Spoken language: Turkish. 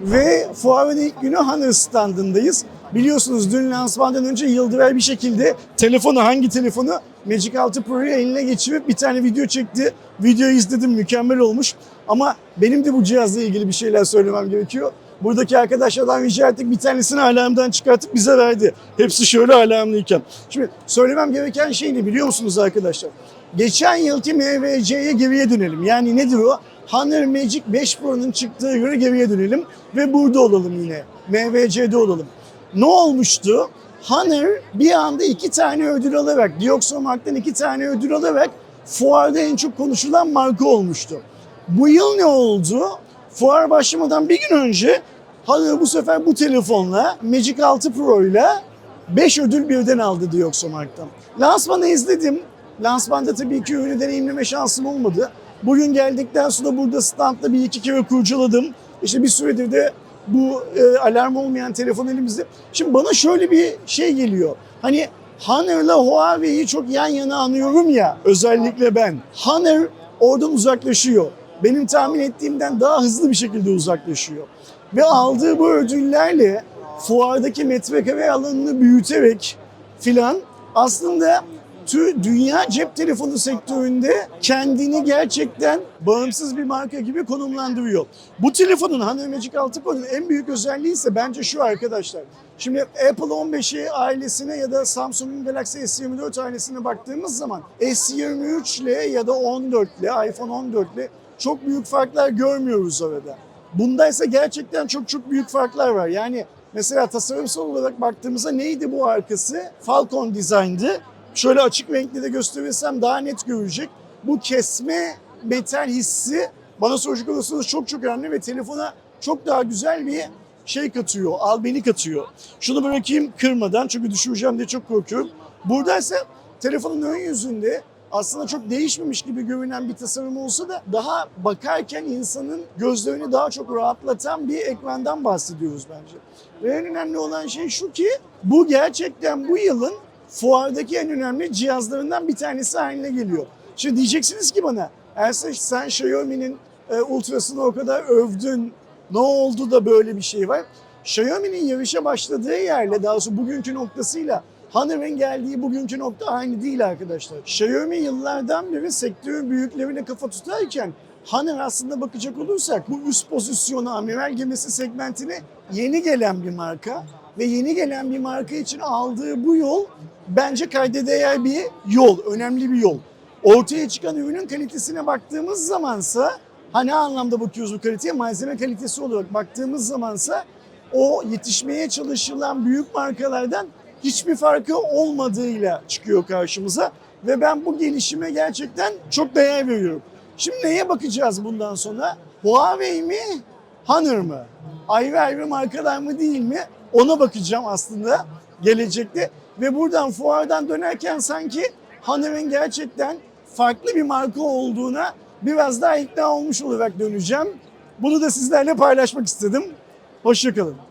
ve fuarın ilk günü Honor standındayız. Biliyorsunuz dün lansmandan önce Yıldıray bir şekilde telefonu hangi telefonu Magic 6 Pro'yu eline geçirip bir tane video çekti. Videoyu izledim mükemmel olmuş. Ama benim de bu cihazla ilgili bir şeyler söylemem gerekiyor. Buradaki arkadaşlardan rica ettik bir tanesini alarmdan çıkartıp bize verdi. Hepsi şöyle alarmlıyken. Şimdi söylemem gereken şey ne biliyor musunuz arkadaşlar? Geçen yılki MVC'ye geriye dönelim. Yani nedir o? Honor Magic 5 Pro'nun çıktığı göre geriye dönelim ve burada olalım yine. MVC'de olalım. Ne olmuştu? Honor bir anda iki tane ödül alarak, Dioxomark'tan iki tane ödül alarak fuarda en çok konuşulan marka olmuştu. Bu yıl ne oldu? Fuar başlamadan bir gün önce Honor bu sefer bu telefonla Magic 6 Pro ile 5 ödül birden aldı Dioxomark'tan. Lansmanı izledim. Lansmanda tabii ki ürünü deneyimleme şansım olmadı. Bugün geldikten sonra burada standta bir iki kere kurcaladım. İşte bir süredir de bu e, alarm olmayan telefon elimizde. Şimdi bana şöyle bir şey geliyor. Hani Honor'la Huawei'yi çok yan yana anıyorum ya özellikle ben. Honor oradan uzaklaşıyor. Benim tahmin ettiğimden daha hızlı bir şekilde uzaklaşıyor. Ve aldığı bu ödüllerle fuardaki metrekare alanını büyüterek filan aslında tü dünya cep telefonu sektöründe kendini gerçekten bağımsız bir marka gibi konumlandırıyor. Bu telefonun Honor Magic 6 Pro'nun en büyük özelliği ise bence şu arkadaşlar. Şimdi Apple 15'i ailesine ya da Samsung'un Galaxy S24 ailesine baktığımız zaman S23 ile ya da 14 ile iPhone 14 ile çok büyük farklar görmüyoruz orada. Bunda ise gerçekten çok çok büyük farklar var. Yani mesela tasarımsal olarak baktığımızda neydi bu arkası? Falcon Design'dı. Şöyle açık renkli de gösterirsem daha net görecek. Bu kesme metal hissi bana soracak olursanız çok çok önemli ve telefona çok daha güzel bir şey katıyor, albeni katıyor. Şunu bırakayım kırmadan çünkü düşüreceğim diye çok korkuyorum. Burada ise telefonun ön yüzünde aslında çok değişmemiş gibi görünen bir tasarım olsa da daha bakarken insanın gözlerini daha çok rahatlatan bir ekrandan bahsediyoruz bence. Ve en önemli olan şey şu ki bu gerçekten bu yılın fuardaki en önemli cihazlarından bir tanesi haline geliyor. Şimdi diyeceksiniz ki bana Ersan sen Xiaomi'nin e, Ultra'sını o kadar övdün. Ne oldu da böyle bir şey var? Xiaomi'nin yarışa başladığı yerle daha sonra bugünkü noktasıyla Honor'ın geldiği bugünkü nokta aynı değil arkadaşlar. Xiaomi yıllardan beri sektörün büyüklerine kafa tutarken Honor aslında bakacak olursak bu üst pozisyonu amiral gemisi segmentine yeni gelen bir marka ve yeni gelen bir marka için aldığı bu yol bence kayda değer bir yol, önemli bir yol. Ortaya çıkan ürünün kalitesine baktığımız zamansa hani anlamda bakıyoruz bu kaliteye malzeme kalitesi olarak baktığımız zamansa o yetişmeye çalışılan büyük markalardan hiçbir farkı olmadığıyla çıkıyor karşımıza ve ben bu gelişime gerçekten çok değer veriyorum. Şimdi neye bakacağız bundan sonra? Huawei mi, Honor mı? Ayrı ayrı markalar mı değil mi? Ona bakacağım aslında gelecekte. Ve buradan fuardan dönerken sanki Honor'ın gerçekten farklı bir marka olduğuna biraz daha ikna olmuş olarak döneceğim. Bunu da sizlerle paylaşmak istedim. Hoşçakalın.